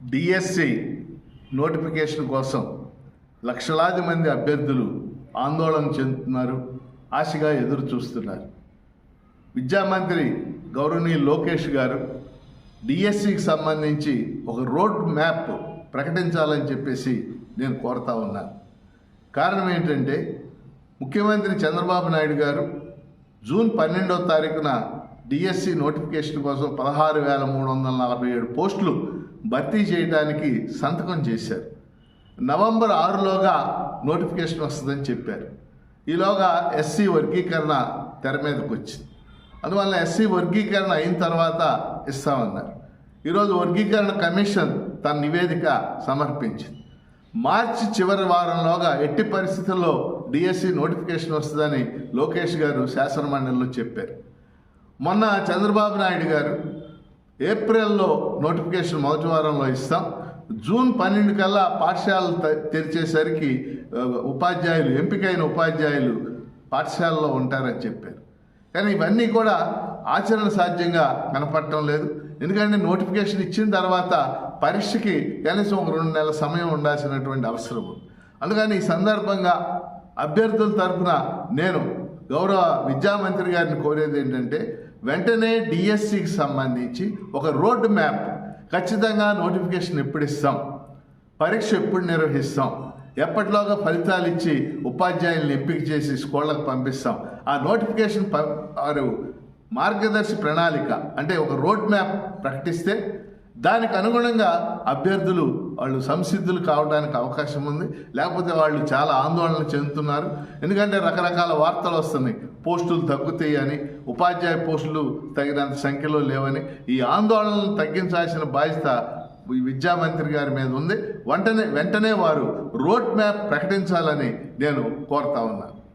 DSC notification కోసం లక్షలాది మంది అభ్యర్థులు ఆందోళన చెందుతున్నారు ఆశగా ఎదురు చూస్తున్నారు. విద్యామంత్రి గౌరవనీయ లోకేష్ గారు డిఎస్సికి సంబంధించి ఒక రోడ్ మ్యాప్ ప్రకటించాలని చెప్పేసి నేను కోరుతా ఉన్నాను కారణం ఏంటంటే ముఖ్యమంత్రి చంద్రబాబు నాయుడు గారు జూన్ పన్నెండవ తారీఖున డిఎస్సి నోటిఫికేషన్ కోసం పదహారు వేల మూడు వందల నలభై ఏడు పోస్టులు భర్తీ చేయడానికి సంతకం చేశారు. నవంబర్ ఆరులోగా నోటిఫికేషన్ వస్తుందని చెప్పారు. ఈలోగా ఎస్సీ వర్గీకరణ తెర మీదకి వచ్చింది. అందువల్ల ఎస్సీ వర్గీకరణ అయిన తర్వాత ఇస్తామన్నారు. ఈరోజు వర్గీకరణ కమిషన్ తన నివేదిక సమర్పించింది. మార్చి చివరి వారంలోగా ఎట్టి పరిస్థితుల్లో డిఎస్సి నోటిఫికేషన్ వస్తుందని లోకేష్ గారు శాసనమండలిలో చెప్పారు. మొన్న చంద్రబాబు నాయుడు గారు ఏప్రిల్లో నోటిఫికేషన్ మొదటి వారంలో ఇస్తాం. జూన్ పన్నెండు కల్లా పాఠశాలలు తెరిచేసరికి ఉపాధ్యాయులు ఎంపికైన ఉపాధ్యాయులు పాఠశాలలో ఉంటారని చెప్పారు. కానీ ఇవన్నీ కూడా ఆచరణ సాధ్యంగా కనపడటం లేదు. ఎందుకంటే నోటిఫికేషన్ ఇచ్చిన తర్వాత పరీక్షకి కనీసం ఒక రెండు నెలల సమయం ఉండాల్సినటువంటి అవసరం అందుకని ఈ సందర్భంగా అభ్యర్థుల తరఫున నేను గౌరవ విద్యామంత్రి గారిని కోరేది ఏంటంటే వెంటనే డిఎస్సికి సంబంధించి ఒక రోడ్ మ్యాప్ ఖచ్చితంగా నోటిఫికేషన్ ఎప్పుడు ఇస్తాం పరీక్ష ఎప్పుడు నిర్వహిస్తాం? ఎప్పటిలోగా ఫలితాలు ఇచ్చి ఉపాధ్యాయుల్ని ఎంపిక చేసి స్కూళ్ళకు పంపిస్తాం? ఆ నోటిఫికేషన్ వారు మార్గదర్శి ప్రణాళిక అంటే ఒక రోడ్ మ్యాప్ ప్రకటిస్తే దానికి అనుగుణంగా అభ్యర్థులు వాళ్ళు సంసిద్ధులు కావడానికి అవకాశం ఉంది. లేకపోతే వాళ్ళు చాలా ఆందోళన చెందుతున్నారు. ఎందుకంటే రకరకాల వార్తలు వస్తున్నాయి. పోస్టులు తగ్గుతాయని ఉపాధ్యాయ పోస్టులు తగినంత సంఖ్యలో లేవని. ఈ ఆందోళనలు తగ్గించాల్సిన బాధ్యత ఈ విద్యామంత్రి గారి మీద ఉంది. వెంటనే వెంటనే వారు రోడ్ మ్యాప్ ప్రకటించాలని నేను కోరుతా ఉన్నాను.